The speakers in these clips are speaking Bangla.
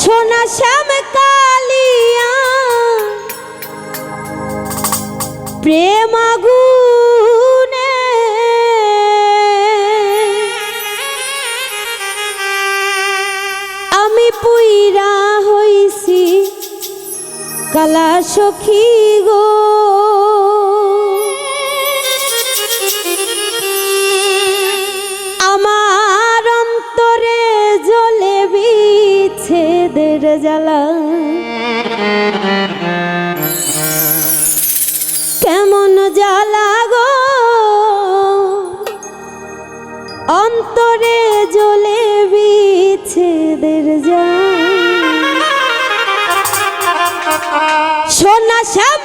সোনা শ্যাম কালিয়া। প্রেম আগুনে আমি পুইরা হইছি কালা সখী জ্বালা। কেমন জ্বালা গো? অন্তরে জ্বলে বিচ্ছেদের জ্বালা সোনা শ্যাম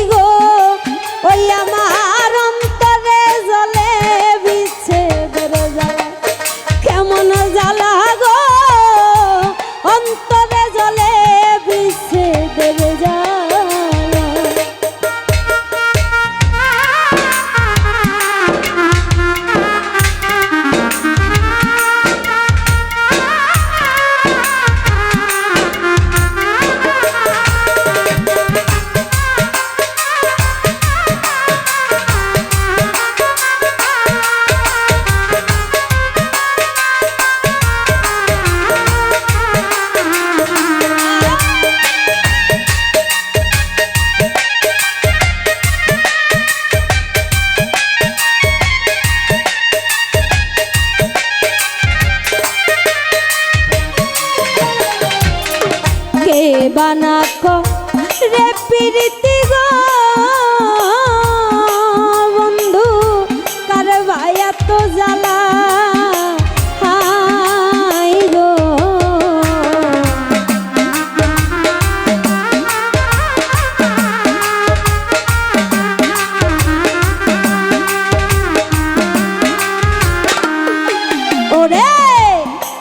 ওরে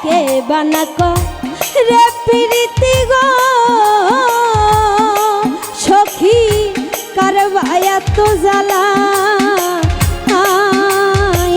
কে বানাক রে প্রীতি গো? সখী কার ভাইয়া তো জ্বালা। হাই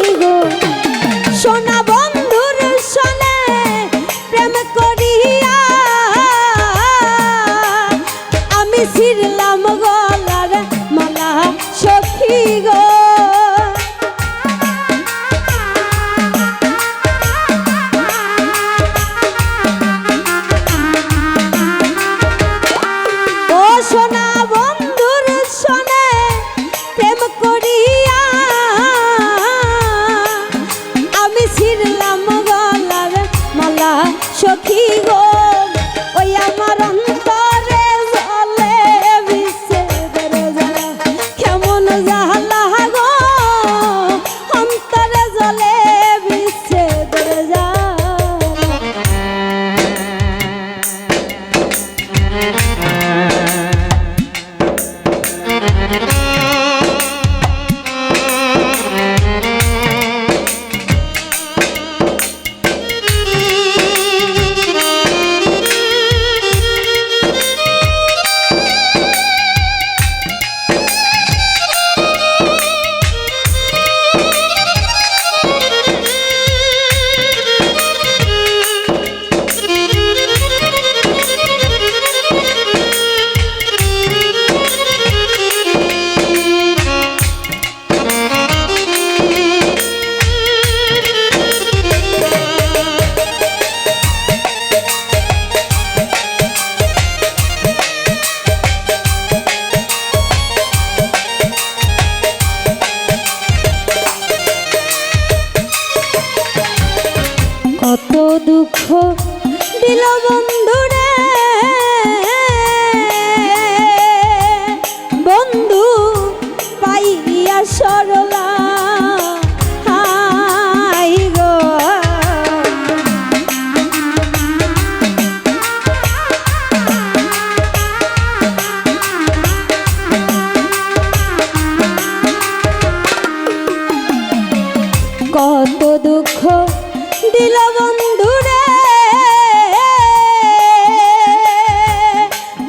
বন্ধু রে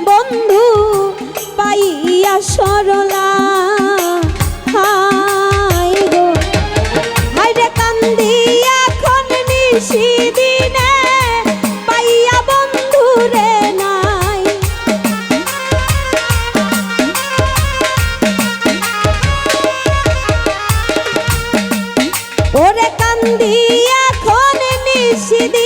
বন্ধু পাইয়া সরলা। কান্দি এখন নিশি দিনে। নাই। ওরে কান্দি সেদিন